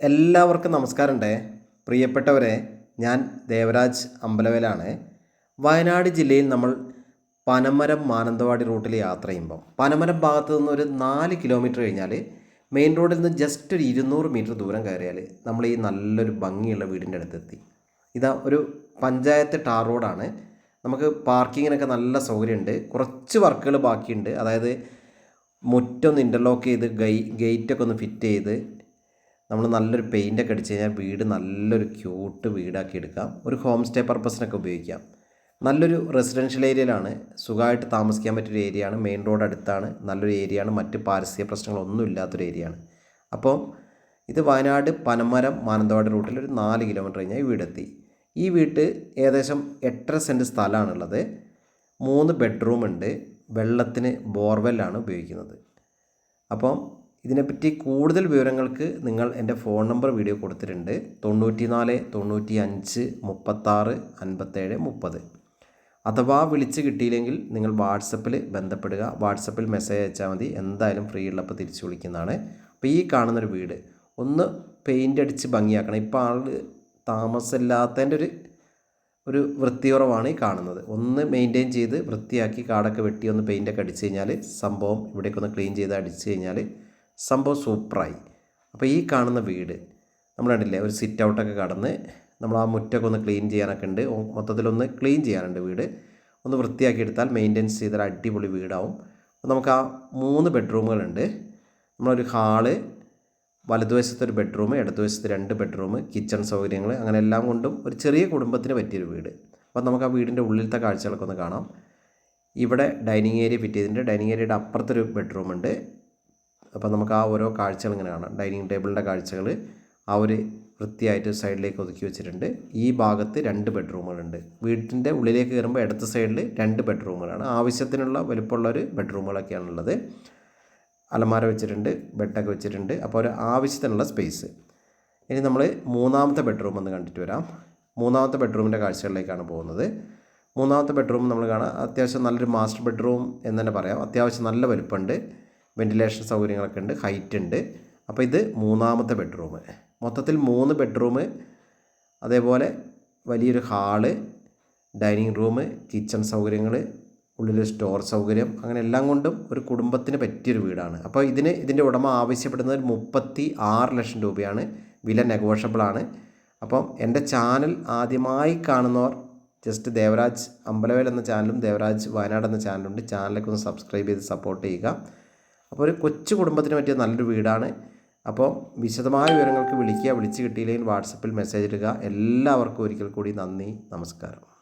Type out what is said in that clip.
എല്ലാവർക്കും നമസ്കാരമുണ്ട്. പ്രിയപ്പെട്ടവരെ ഞാൻ ദേവരാജ് അമ്പലവേലാണ്. വയനാട് ജില്ലയിൽ നമ്മൾ പനമരം മാനന്തവാടി റൂട്ടിൽ യാത്ര ചെയ്യുമ്പം പനമരം ഭാഗത്തു നിന്ന് ഒരു നാല് കിലോമീറ്റർ കഴിഞ്ഞാൽ മെയിൻ റോഡിൽ നിന്ന് ജസ്റ്റ് ഒരു ഇരുന്നൂറ് മീറ്റർ ദൂരം കയറിയാൽ നമ്മൾ ഈ നല്ലൊരു ഭംഗിയുള്ള വീടിന്റെ അടുത്തെത്തി ഇതാ ഒരു പഞ്ചായത്ത് ടാർ റോഡാണ്. നമുക്ക് പാർക്കിങ്ങിനൊക്കെ നല്ല സൗകര്യമുണ്ട്. കുറച്ച് വർക്കുകൾ ബാക്കിയുണ്ട്. അതായത് മുറ്റൊന്ന് ഇന്റർലോക്ക് ചെയ്ത് ഗൈ ഗേറ്റൊക്കെ ഒന്ന് ഫിറ്റ് ചെയ്ത് നമ്മൾ നല്ലൊരു പെയിന്റൊക്കെ അടിച്ച് കഴിഞ്ഞാൽ വീട് നല്ലൊരു ക്യൂട്ട് വീടാക്കി എടുക്കാം. ഒരു ഹോം സ്റ്റേ പർപ്പസിനൊക്കെ ഉപയോഗിക്കാം. നല്ലൊരു റെസിഡൻഷ്യൽ ഏരിയയിലാണ് സുഖമായിട്ട് താമസിക്കാൻ പറ്റിയൊരു ഏരിയയാണ് മെയിൻ റോഡ് അടുത്താണ്. നല്ലൊരു ഏരിയയാണ് മറ്റ് പാരിസ്ഥിതിക പ്രശ്നങ്ങളൊന്നും ഇല്ലാത്തൊരു ഏരിയയാണ് അപ്പോൾ ഇത് വയനാട് പനമരം മാനന്തവാടി റൂട്ടിൽ ഒരു നാല് കിലോമീറ്റർ കഴിഞ്ഞാൽ ഈ വീടെത്തി. ഈ വീട്ട് ഏകദേശം എട്ടര സെന്റ് സ്ഥലമാണുള്ളത്. മൂന്ന് ബെഡ്റൂം ഉണ്ട്. വെള്ളത്തിന് ബോർവെല്ലാണ് ഉപയോഗിക്കുന്നത്. അപ്പം ഇതിനെപ്പറ്റി കൂടുതൽ വിവരങ്ങൾക്ക് നിങ്ങൾ എന്റെ ഫോൺ നമ്പർ വീഡിയോ കൊടുത്തിട്ടുണ്ട്. തൊണ്ണൂറ്റി നാല് തൊണ്ണൂറ്റി അഞ്ച് മുപ്പത്താറ് അൻപത്തേഴ് മുപ്പത്. അഥവാ വിളിച്ച് കിട്ടിയില്ലെങ്കിൽ നിങ്ങൾ വാട്സപ്പിൽ ബന്ധപ്പെടുക. വാട്സപ്പിൽ മെസ്സേജ് അയച്ചാൽ മതി. എന്തായാലും ഫ്രീ ഉള്ളപ്പോൾ തിരിച്ചു വിളിക്കുന്നതാണ്. അപ്പോൾ ഈ കാണുന്നൊരു വീട് ഒന്ന് പെയിന്റ് അടിച്ച് ഭംഗിയാക്കണം. ഇപ്പോൾ ആൾ താമസമില്ലാത്തതിന്റെ ഒരു ഒരു വൃത്തിയുറവാണ് ഈ കാണുന്നത്. ഒന്ന് മെയിന്റെയിൻ ചെയ്ത് വൃത്തിയാക്കി കാടൊക്കെ വെട്ടി ഒന്ന് പെയിന്റൊക്കെ അടിച്ച് കഴിഞ്ഞാൽ സംഭവം ഇവിടേക്കൊന്ന് ക്ലീൻ ചെയ്ത് അടിച്ച് കഴിഞ്ഞാൽ സംഭവം സൂപ്പറായി. അപ്പോൾ ഈ കാണുന്ന വീട് നമ്മൾ കണ്ടില്ലേ ഒരു സിറ്റ് ഔട്ടൊക്കെ കടന്ന് നമ്മൾ ആ മുറ്റൊക്കെ ഒന്ന് ക്ലീൻ ചെയ്യാനൊക്കെ ഉണ്ട്. മൊത്തത്തിലൊന്ന് ക്ലീൻ ചെയ്യാനുണ്ട് വീട്. ഒന്ന് വൃത്തിയാക്കി എടുത്താൽ മെയിന്റെനൻസ് ചെയ്താൽ അടിപൊളി വീടാവും. അപ്പോൾ നമുക്ക് ആ മൂന്ന് ബെഡ്റൂമുകളുണ്ട് നമ്മളൊരു ഹാൾ വലതുവശത്ത് ഒരു ബെഡ്റൂം ഇടതുവശത്ത് രണ്ട് ബെഡ്റൂം കിച്ചൺ സൗകര്യങ്ങൾ അങ്ങനെ എല്ലാം കൊണ്ടും ഒരു ചെറിയ കുടുംബത്തിന് പറ്റിയൊരു വീട്. അപ്പോൾ നമുക്ക് ആ വീടിന്റെ ഉള്ളിലത്തെ കാഴ്ചകളൊക്കെ ഒന്ന് കാണാം. ഇവിടെ ഡൈനിങ് ഏരിയ ഫിറ്റ് ചെയ്തിട്ടുണ്ട്. ഡൈനിങ് ഏരിയയുടെ അപ്പുറത്തൊരു ബെഡ്റൂം ഉണ്ട്. അപ്പോൾ നമുക്ക് ആ ഓരോ കാഴ്ചകൾ ഇങ്ങനെ കാണാം. ഡൈനിങ് ടേബിളിന്റെ കാഴ്ചകൾ ആ ഒരു വൃത്തിയായിട്ട് സൈഡിലേക്ക് ഒതുക്കി വെച്ചിട്ടുണ്ട്. ഈ ഭാഗത്ത് രണ്ട് ബെഡ്റൂമുകളുണ്ട്. വീട്ടിന്റെ ഉള്ളിലേക്ക് കയറുമ്പോൾ ഇടത്ത് സൈഡിൽ രണ്ട് ബെഡ്റൂമുകളാണ്. ആവശ്യത്തിനുള്ള വലുപ്പമുള്ള ഒരു ബെഡ്റൂമുകളൊക്കെയാണുള്ളത്. അലമാര വെച്ചിട്ടുണ്ട് ബെഡൊക്കെ വെച്ചിട്ടുണ്ട്. അപ്പോൾ ഒരു ആവശ്യത്തിനുള്ള സ്പേസ്. ഇനി നമ്മൾ മൂന്നാമത്തെ ബെഡ്റൂം ഒന്ന് കണ്ടിട്ട് വരാം. മൂന്നാമത്തെ ബെഡ്റൂമിന്റെ കാഴ്ചകളിലേക്കാണ് പോകുന്നത്. മൂന്നാമത്തെ ബെഡ്റൂം നമ്മൾ കാണാം. അത്യാവശ്യം നല്ലൊരു മാസ്റ്റർ ബെഡ്റൂം എന്ന് തന്നെ പറയാം. അത്യാവശ്യം നല്ല വലുപ്പമുണ്ട്. വെന്റിലേഷൻ സൗകര്യങ്ങളൊക്കെ ഉണ്ട് ഹൈറ്റ് ഉണ്ട്. അപ്പോൾ ഇത് മൂന്നാമത്തെ ബെഡ്റൂം മൊത്തത്തിൽ മൂന്ന് ബെഡ്റൂം അതേപോലെ വലിയൊരു ഹാൾ ഡൈനിങ് റൂം കിച്ചൺ സൗകര്യങ്ങൾ ഉള്ളിൽ സ്റ്റോർ സൗകര്യം അങ്ങനെ എല്ലാം കൊണ്ടും ഒരു കുടുംബത്തിന് പറ്റിയൊരു വീടാണ്. അപ്പോൾ ഇതിന് ഇതിന്റെ ഉടമ ആവശ്യപ്പെടുന്നത് മുപ്പത്തി ആറ് ലക്ഷം രൂപയാണ്. വില നെഗോഷ്യബിൾ ആണ്. അപ്പം എന്റെ ചാനൽ ആദ്യമായി കാണുന്നവർ ജസ്റ്റ് ദേവരാജ് അമ്പലവേൽ എന്ന ചാനലും ദേവരാജ് വയനാട് എന്ന ചാനലുണ്ട് ചാനലൊക്കെ ഒന്ന് സബ്സ്ക്രൈബ് ചെയ്ത് സപ്പോർട്ട് ചെയ്യുക. അപ്പോൾ ഒരു കൊച്ചു കുടുംബത്തിന് പറ്റിയ നല്ലൊരു വീടാണ്. അപ്പോൾ വിശദമായ വിവരങ്ങൾക്ക് വിളിക്കുക വിളിച്ച് കിട്ടിയില്ലെങ്കിൽ വാട്സപ്പിൽ മെസ്സേജ് ഇടുക. എല്ലാവർക്കും ഒരിക്കൽ കൂടി നന്ദി നമസ്കാരം.